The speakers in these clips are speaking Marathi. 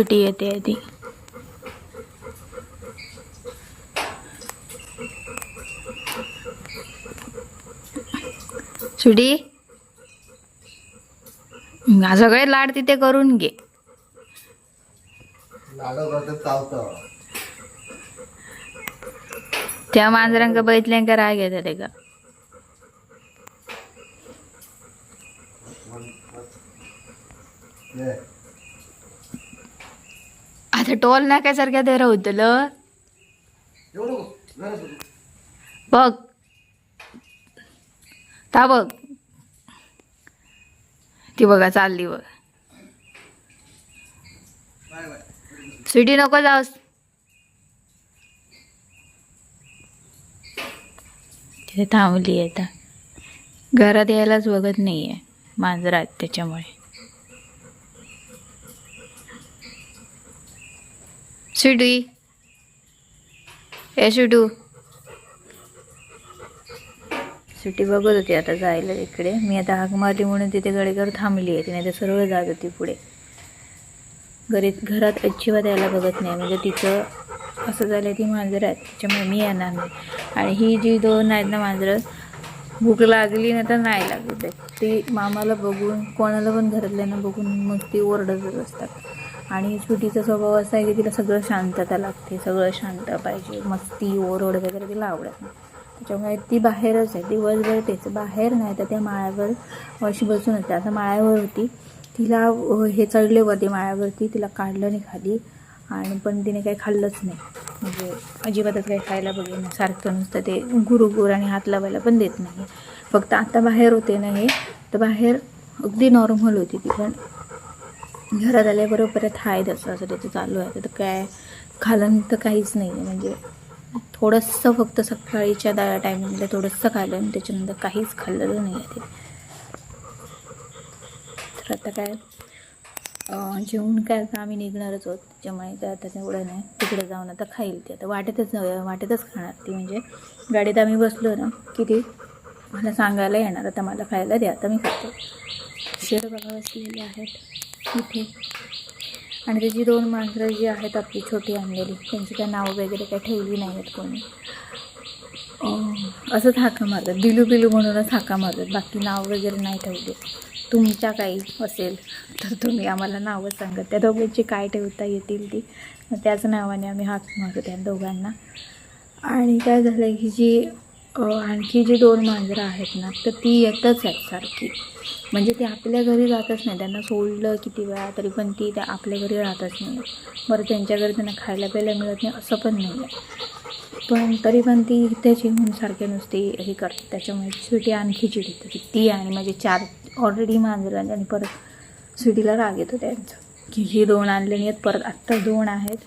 सुटी येते ती सुटी हा, सगळे लाड तिथे करून घे. त्या मांजरांका बघितल्यांका राग येतात का? टोल नाक्यासारख्या ते होतलं. बघ. बघ. ता बघ. ती बघा चालली बघ. सिटी नको जाऊस. तिथे थांबली आहे आता. घरात यायलाच बघत नाहीये. मांजरात त्याच्यामुळे. सिटी ए सिटू सुट्टी बघत होती आता जायला तिकडे मी आता हाक मारली म्हणून तिथे गडेकर थांबली आहे. तिने तर सरळ जात होती पुढे. घरी घरात अजिबात यायला बघत नाही. म्हणजे तिचं असं झालं ती मांजरं आहेत त्याच्यामुळे मी येणार नाही. आणि ही जी दोन आहेत ना मांजरं भूक लागली ना तर नाही लागत ती मामाला बघून कोणाला पण घरातल्यांना बघून मग ती ओरडतच असतात. आणि छोटीचा स्वभाव असा आहे की तिला सगळं शांतता लागते सगळं शांत पाहिजे मस्ती ओरड वगैरे तिला आवडत नाही. त्याच्यामुळे ती बाहेरच आहे दिवसभर तेच बाहेर नाही तर त्या माळ्यावर अशी बसून असते. आता माळ्यावर होती तिला हे चढले वरती माळ्यावरती तिला काढलं नाही खाली आणि पण तिने काही खाल्लंच नाही. म्हणजे अजिबातच काही खायला बघेन सारखं नुसतं ते गुरुगुर आणि हात लावायला पण देत नाही फक्त आता बाहेर होते ना हे तर बाहेर अगदी नॉर्मल होती ती पण. घरात आल्याबरोबर परत हाय तसं असं त्याचं चालू आहे तर काय खालं तर काहीच नाही आहे. म्हणजे थोडंसं फक्त सकाळीच्या दा टायमिंगला थोडंसं खाल्लं आणि त्याच्यानंतर काहीच खाल्लेलं नाही आहे ते. तर आता काय? जेवण काय आता आम्ही निघणारच आहोत. त्याच्यामुळे काय आता तेवढं नाही. तिकडे जाऊन आता खाईल ती. आता वाटेतच वाटेतच खाणार ती. म्हणजे गाडीत आम्ही बसलो ना की ती मला सांगायला येणार. आता मला खायला द्या आता मी खातो. शेर बघा बसलेले आहेत. इथे. आणि त्याची दोन मांजरं जी आहेत आपली छोटी आणलेली त्यांची काय नाव वगैरे काही ठेवली नाही आहेत कोणी असंच हाका मारतात बिलू बिलू म्हणूनच हाका मारतात बाकी नाव वगैरे नाही ठेवले. तुमच्या काही असेल तर तुम्ही आम्हाला नावं सांगा. त्या दोघांची काय ठेवता येतील ती मग त्याच नावाने आम्ही हाक मारतो त्या दोघांना. आणि काय झालं की जी आणखी जी दोन मांजरं आहेत ना तर ती येतच आहेत सारखी. म्हणजे ती आपल्या घरी जातच नाही. त्यांना सोडलं किती वेळा तरी पण ती त्या आपल्या घरी राहतच नाही. बरं त्यांच्या घरी त्यांना खायला प्यायला मिळत नाही असं पण नाही आहे. पण तरी पण ती इथेच येऊन सारखे हे करतात त्याच्यामुळे स्वीटी आणखी चिडत होती. ती आणि माझे चार ऑलरेडी मांजरं आणि परत स्वीटीला राग येतो त्यांचं. की ही दोन आणले नाही आहेत परत आत्ता दोन आहेत.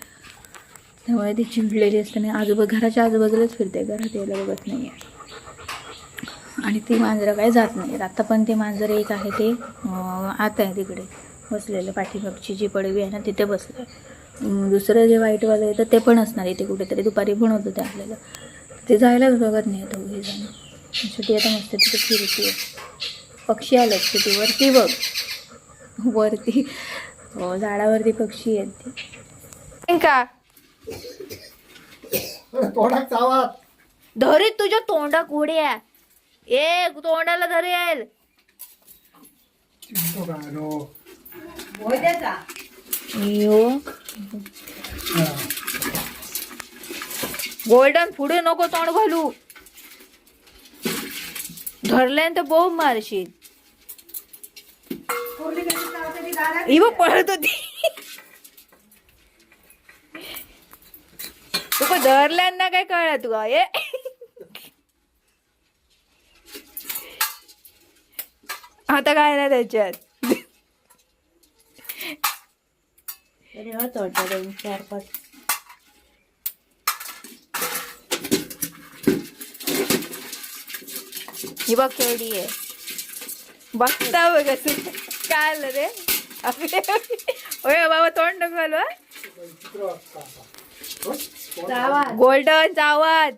त्यामुळे ती चिडलेली असते आजूबा घराच्या आजूबाजूलाच फिरते. घरात यायला बघत नाही आहे आणि ती मांजरं काय जात नाही आता पण ते मांजर एक आहे ते आत आहे तिकडे. बसलेलं पाठीमागची जी पडवी आहे ना तिथे बसलं आहे दुसरं जे वाईटवालं आहे तर ते पण असणार इथे कुठेतरी. दुपारी पण होतं ते आपल्याला. ते जायलाच बघत नाही दोघे जण. शेवटी आता मस्त तिथे फिरती पक्षी आलेत शेवटी वरती बघ. वरती हो झाडावरती पक्षी आहेत ते. का? तोंडात चावा. धरी तुझ्या तोंडा कुड्या ए तोंडाला धरी येईल. यो गोल्डन पुढे नको तोंड घालू. धरल्यानंतर बोंब मारशील. ही बघ पळत होती. तुका धरल्यांना काय कळलं तुका ए? आता काय नाही त्याच्यात. चार पाच. ही बघ केवढी आहे. बघता बघ असं काय आलं रे? आपले ओय बाबा तोंड नको घालू हा. गोल्डन जावत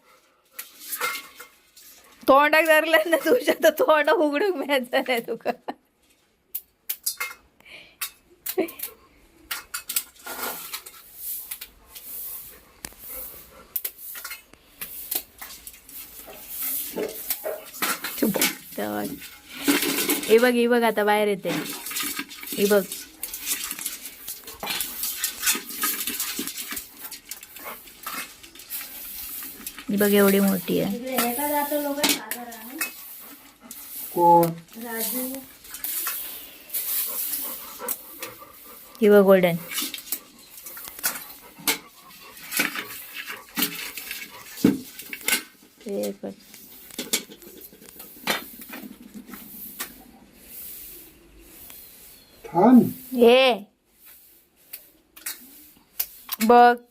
तोंडाक धरलं ना तुझ्या तर तोंड उघडूक मिळायचं नाही तुका. हे बघ हे बघ आता बाहेर येते. हे बघ. ही बघ एवढी मोठी आहे. तिकडे हे का जातो लोक साधारण कोण? राजू. ही बघ गोल्डन. हे पण. थांब. हे. बघ.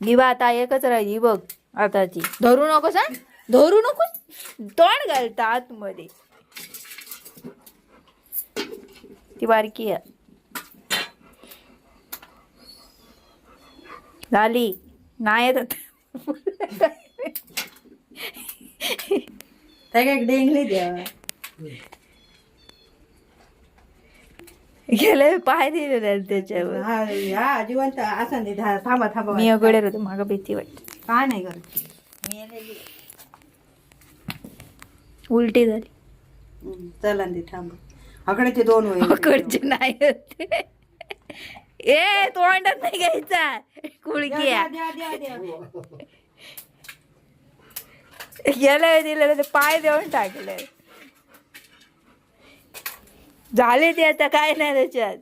ही आता एकच राहिली बघ आताची. धरू नको सांग धरू नको तोंड घालता आतमध्ये. ती बारकी आहे. झाली. नाही येत आता. काय डेंगली द्या गेले पाय दिले त्याच्यावर. हा हा जिवंत असं नाही थांबा थांबा मी अगोदर होते मागं भीती वाटते. काय नाही करत. उलटी झाली. हम्म, चला थांबा. आकडे ते दोन होईल अकडचे नाही होते. ए तोंडात नाही घ्यायचा. कुळकी द्या, द्या, द्या, द्या. गेलं दिलं पाय देऊन टाकले झाले ते आता काय नाही त्याच्यात.